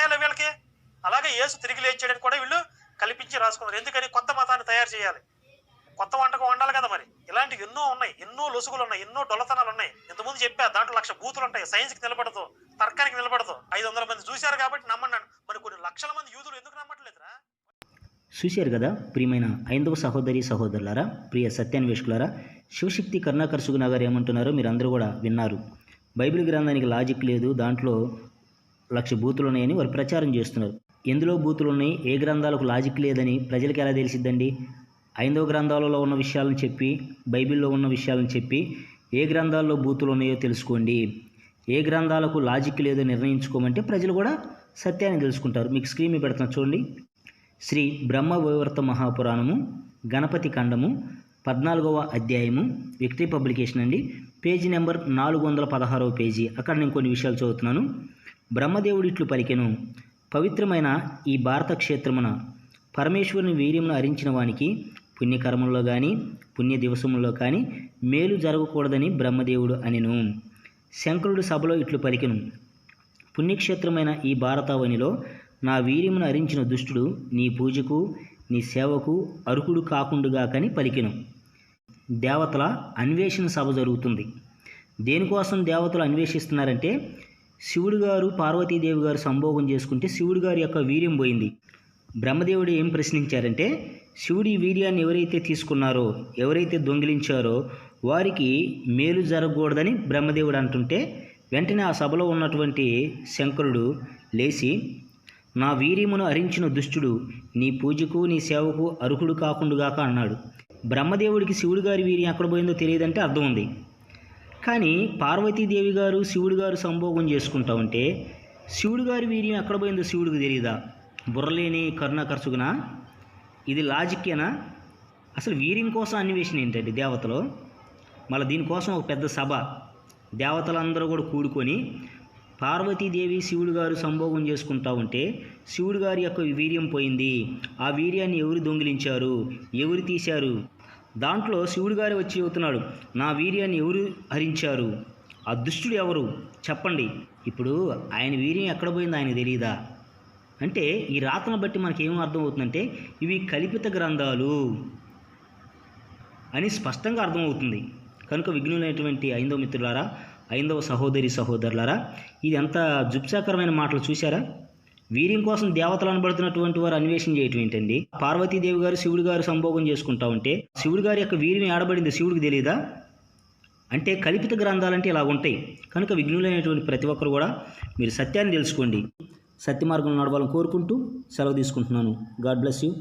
అన్యాయాలు వీళ్ళకి. అలాగే యేసు తిరిగి లేచాడని కూడా వీళ్ళు కల్పించి రాసుకున్నారు. ఎందుకని? కొత్త మతాన్ని తయారు చేయాలి. కొత్త వంటకం వండాలి కదా మరి. ఇలాంటివి ఎన్నో ఉన్నాయి. ఎన్నో లొసుగులు ఉన్నాయి. ఎన్నో డొలతనాలు ఉన్నాయి. ఇంతకుముందు చెప్పా దాంట్లో లక్ష బూతులు ఉంటాయి. సైన్స్కి నిలబడదు. తర్కానికి నిలబడదు. ఐదు వందల మంది చూశారు కాబట్టి నమ్మన్నాను. మరి కొన్ని లక్షల మంది యూదులు ఎందుకు నమ్మట్లేదురా? చూశారు కదా ప్రియమైన ఐందవ సహోదరి సహోదరులారా ప్రియ సత్యాన్వేషకులారా శివశక్తి కరుణాకర్షుగు నగర్ ఏమంటున్నారో మీరు అందరూ కూడా విన్నారు. బైబిల్ గ్రంథానికి లాజిక్ లేదు. దాంట్లో లక్ష బూతులు ఉన్నాయని వారు ప్రచారం చేస్తున్నారు. ఎందులో బూతులు ఉన్నాయి ఏ గ్రంథాలకు లాజిక్ లేదని ప్రజలకు ఎలా తెలిసిద్దండి? ఐదవ గ్రంథాలలో ఉన్న విషయాలను చెప్పి బైబిల్లో ఉన్న విషయాలను చెప్పి ఏ గ్రంథాల్లో బూతులు ఉన్నాయో తెలుసుకోండి. ఏ గ్రంథాలకు లాజిక్ లేదో నిర్ణయించుకోమంటే ప్రజలు కూడా సత్యాన్ని తెలుసుకుంటారు. మీకు స్క్రీన్ మీద చూడండి. శ్రీ బ్రహ్మ వివర్త మహాపురాణము గణపతి ఖండము పద్నాలుగవ అధ్యాయము విక్టరీ పబ్లికేషన్ అండి. పేజీ నెంబర్ నాలుగు వందల పదహారవ పేజీ. అక్కడ నేను కొన్ని విషయాలు చదువుతున్నాను. బ్రహ్మదేవుడు ఇట్లు పలికెను. పవిత్రమైన ఈ భారత క్షేత్రమున పరమేశ్వరుని వీర్యమును అరించిన వానికి పుణ్యకర్మంలో కానీ పుణ్య దివసములో కానీ మేలు జరగకూడదని బ్రహ్మదేవుడు అనెను. శంకరుడు సభలో ఇట్లు పలికెను. పుణ్యక్షేత్రమైన ఈ భారతవనిలో నా వీర్యమును అరించిన దుష్టుడు నీ పూజకు నీ సేవకు అర్హుడు కాకుండుగాకని పలికెను. దేవతల అన్వేషణ సభ జరుగుతుంది. దేనికోసం దేవతలు అన్వేషిస్తున్నారంటే శివుడు గారు పార్వతీదేవి గారు సంభోగం చేసుకుంటే శివుడు గారి యొక్క వీర్యం పోయింది. బ్రహ్మదేవుడు ఏం ప్రశ్నించారంటే శివుడి వీర్యాన్ని ఎవరైతే తీసుకున్నారో ఎవరైతే దొంగిలించారో వారికి మేలు జరగకూడదని బ్రహ్మదేవుడు అంటుంటే వెంటనే ఆ సభలో ఉన్నటువంటి శంకరుడు లేచి నా వీర్యమును అరించిన దుష్టుడు నీ పూజకు నీ సేవకు అర్హుడు కాకుండుగాక అన్నాడు. బ్రహ్మదేవుడికి శివుడు గారి వీర్యం ఎక్కడ పోయిందో తెలియదంటే అర్థం ఉంది. కానీ పార్వతీదేవి గారు శివుడు గారు సంభోగం చేసుకుంటా ఉంటే శివుడు గారి వీర్యం ఎక్కడ పోయిందో శివుడికి తెలియదా బుర్రలేని కరుణాకర్చుగునా ఇది లాజిక్కేనా? అసలు వీర్యం కోసం అన్వేషణ ఏంటండి దేవతలు? మళ్ళీ దీనికోసం ఒక పెద్ద సభ. దేవతలందరూ కూడా కూడుకొని పార్వతీదేవి శివుడు గారు సంభోగం చేసుకుంటా ఉంటే శివుడు గారి యొక్క వీర్యం పోయింది. ఆ వీర్యాన్ని ఎవరు దొంగిలించారు? ఎవరు తీశారు? దాంట్లో శివుడు గారు వచ్చి చెబుతున్నాడు నా వీర్యాన్ని ఎవరు హరించారు? ఆ దుష్టుడు ఎవరు? చెప్పండి. ఇప్పుడు ఆయన వీర్యం ఎక్కడ పోయిందో ఆయన తెలియదా అంటే ఈ రాతను బట్టి మనకి ఏం అర్థమవుతుందంటే ఇవి కల్పిత గ్రంథాలు అని స్పష్టంగా అర్థమవుతుంది. కనుక విఘ్నులైనటువంటి ఐందవ మిత్రులారా ఐందవ సహోదరి సహోదరులారా ఇది ఎంత జుప్సాకరమైన మాటలు చూశారా? వీర్యం కోసం దేవతలు అనబడుతున్నటువంటి వారు అన్వేషణ చేయటం ఏంటండి? పార్వతీదేవి గారు శివుడు గారు సంభోగం చేసుకుంటా ఉంటే శివుడు గారి యొక్క వీరిని ఆడబడింది శివుడికి తెలియదా అంటే కల్పిత గ్రంథాలంటే ఇలా ఉంటాయి. కనుక విఘ్నులైనటువంటి ప్రతి ఒక్కరు కూడా మీరు సత్యాన్ని తెలుసుకోండి. సత్య మార్గం నడవాలని కోరుకుంటూ సెలవు తీసుకుంటున్నాను. God bless you.